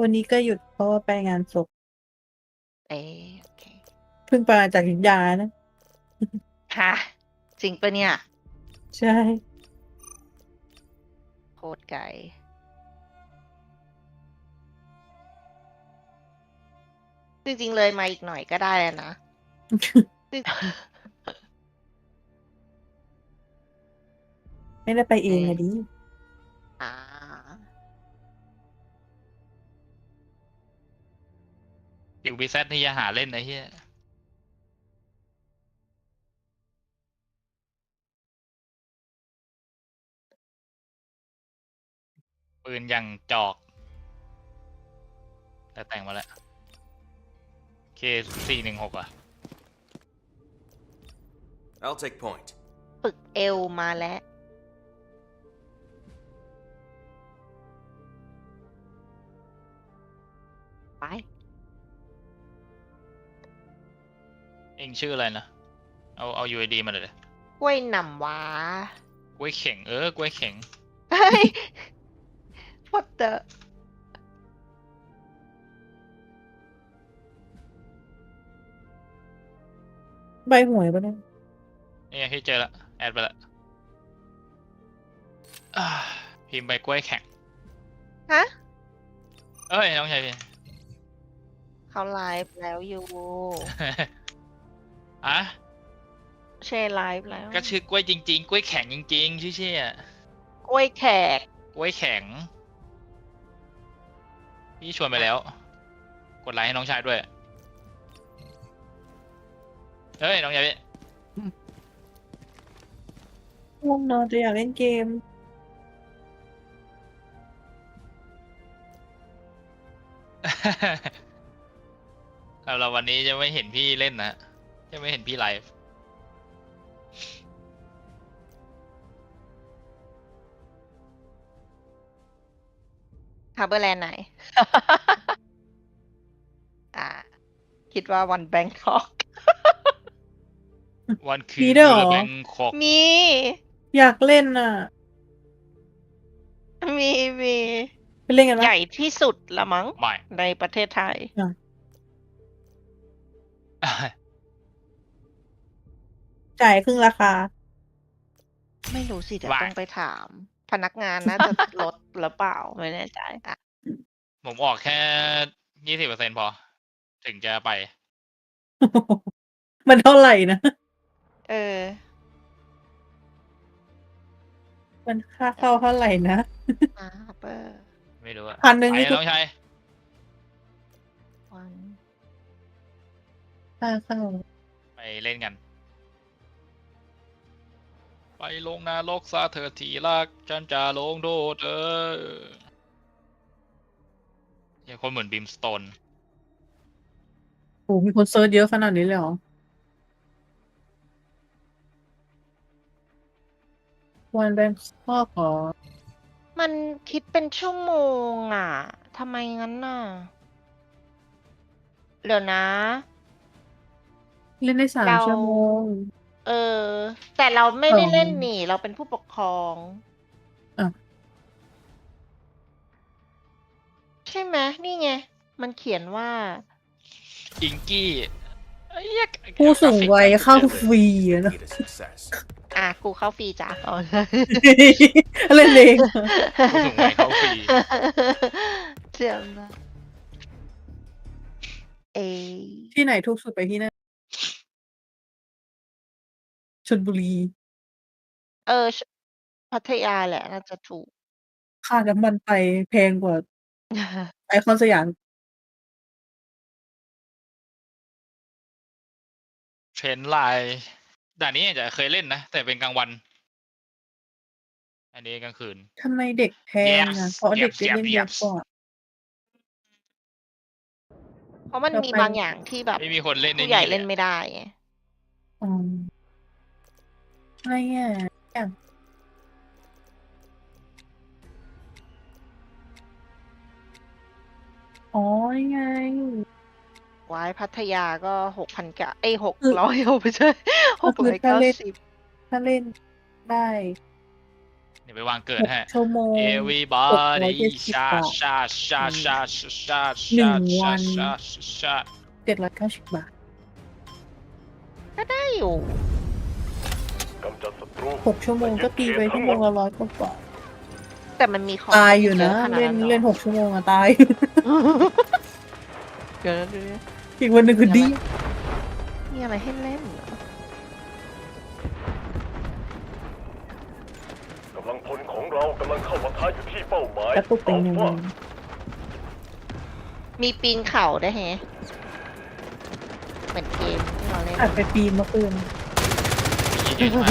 วันนี้ก็หยุดเพราะว่าไปงานศพเอ๊ะโอเคเพิ่งไปมาจากยุธยานะ ฮะจริงปะเนี่ยใช่ โคตรไกลจริงๆเลยมาอีกหน่อยก็ได้แล้วนะไม่ได้ไปเองอะดิ อยู่บีแซดที่จะหาเล่นไอ้เหี้ยปืนอย่างจอก แต่แต่งมาแล้วเคสี่หนึ่งหกอะ I'll take point. ฝึกเอวมาแล้ว ไป เองชื่ออะไรนะ เอาเอา UID มาเลยดิกล้วยหนำว้ากล้วยเข่งเออกล้วยเข่งเฮ้ย what the ใบหวยปะเนี่ยนี่ไงพี่เจอละแอดไปละอ่าพิมพ์ไปกล้วยแข่งฮะ เอ้ยน้องชายพี่เขาไลฟ์แล้วอยู่ อะแชร์ไลฟ์แล้ว ก็ชื่อกล้วยจริง ๆ กล้วยแข็งจริง ๆ ชื่อเชี่ยกล้วยแขกกล้วยแข็ง พี่ชวนไปแล้ว กดไลค์ให้น้องชายด้วย เฮ้ย น้องชายพี่ง่วงนอนจะอยากเล่นเกมเอาเราวันนี้จะไม่เห็นพี่เล่นนะ จะไม่เห็นพี่ไลฟ์ฮาร์เบอร์แลนด์ไหน อ่า คิดว่าวันแบงคอกวันคืมีนด้วยเหรอ แบงคอกมี อยากเล่นอะ มีมีไปเล่นกันใหปะญ่ที่สุดละมั้ง ไม่ ในประเทศไทย จ่ายครึ่งราคา ไม่รู้สิเดี๋ยวว่า ต้องไปถาม พนักงานน่าจะลดหรือเปล่าไม่แน่ใจอะผมออกแค่ยี่สิบเปอร์เซ็นพอ ถึงจะไป มันเท่าไหร่นะ เออ มันค่าเข้าเท่าไหร่นะฮาร์เบอร์ไม่รู้อะพันหนึ่งไปนี่คือ น้องชายวันค่าเข้าไปเล่นกัน ไปลงนรกซาเธอทีรักฉันจะลงโทษเธออย่าคนเหมือนบิมสโตนโอ้มีคนเซิร์ชเยอะขนาดนี้เลยเหรอวันแบงคอกเหรอมันคิดเป็นชั่วโมงอะทำไมงั้นน่ะเดี๋ยวนะ เล่นได้สามเราชั่วโมง เออ แต่เราไม่ได้อ๋อเล่นหนีเราเป็นผู้ปกครองอะ ใช่ไหมนี่ไง มันเขียนว่า อิงกี้ไอ้เหี้ยผู้สูงวัยเข้าฟรีอะนะ Need a success. อะกูเข้าฟรีจ้ะอ๋อเล่นเองผู้สูงวัยเข้าฟรีเจียมนะเอที่ไหนถูกสุดไปที่นั่น ชลบุรี เออพัทยาแหละ น่าจะถูก ค่าน้ำมันไปแพงกว่า ไอคอนสยามเทรนไลน์ด่านนี้อาจจะเคยเล่นนะ แต่เป็นกลางวัน อันนี้กลางคืน ทำไมเด็กแพงอะ Yes เพราะเด็ก Yes จะเล่น Yes เยอะ Yes กว่า เพราะมันเรามีไป บางอย่างที่แบบไม่มีคนเล่นผู้ใหญ่เล่นไม่ได้ไงอืม อะไรอะอย่างอ๋อนี่ไง วายพัทยาก็หกพันกะเอ้หกร้อยไม่ใช่หก็กคือร้อยถ้าเก้าเล่นสิบถ้าเล่นได้ เดี๋ยวไปวางเกิดหกให้ชั่วโมง everybody 670ชาชาชาชาชาชาหนึ่ชางวัชาน ชาชาเจ็ดร้อยเก้าสิบบาทได้อยู่ กำจัดศัตรูหกชั่วโมงก็ตีไปชั่วโมงละร้อยกว่าบาทแต่มันมีของตายอยู่นะเขเล่นหรอเล่นหกชั่วโมงอะตายเดี๋ยวนะเดี๋ยวนะอีกวันหนึ่งคือดีมีอะไรให้เล่นเหรอกำลังพลของเรากำลังเข้ามาท้าอยู่ที่เป้าหมายกระตุกเป็นหนึ่งอัลวัฟานมีปีนเข่าได้วยแฮะเหมือนเกมที่เราเล่นอัดไปปีนเมื่อคืนยี่ เอ็ดมา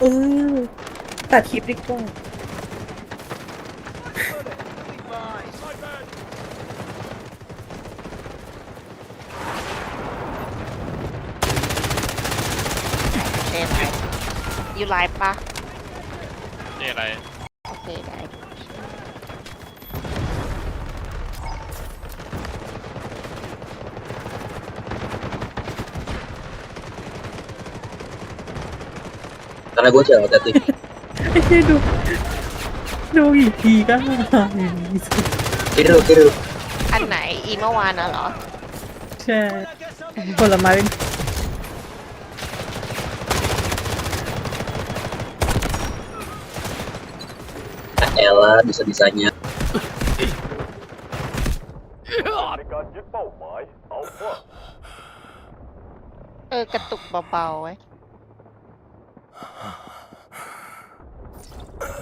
เออตัดคลิปดีกว่าเล่นไลฟ์อยู่ไลฟ์ปะเจ๊อะไร โอเคได้ Karena gue cewek tadi. ไอ้เชี่ยดูดูอีกทีก็หาย Kiri lu, kiri lu. อันไหนอีเมื่อวานน่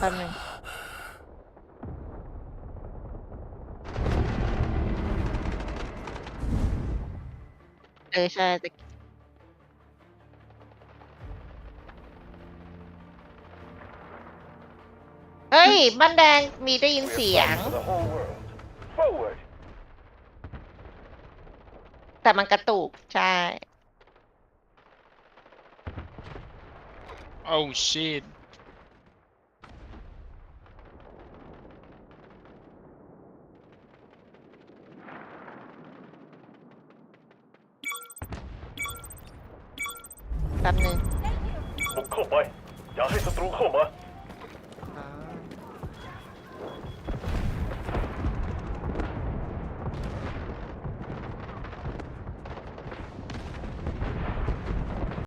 แป๊บนึงเออใช่ตะกี้เฮ้ย บ้านแดงมีได้ยินเสียง For the whole world. Forward. แต่มันกระตุก ใช่โอ้ชิต แป๊บนึง บุก เข้าไป อย่าให้ศัตรูเข้ามา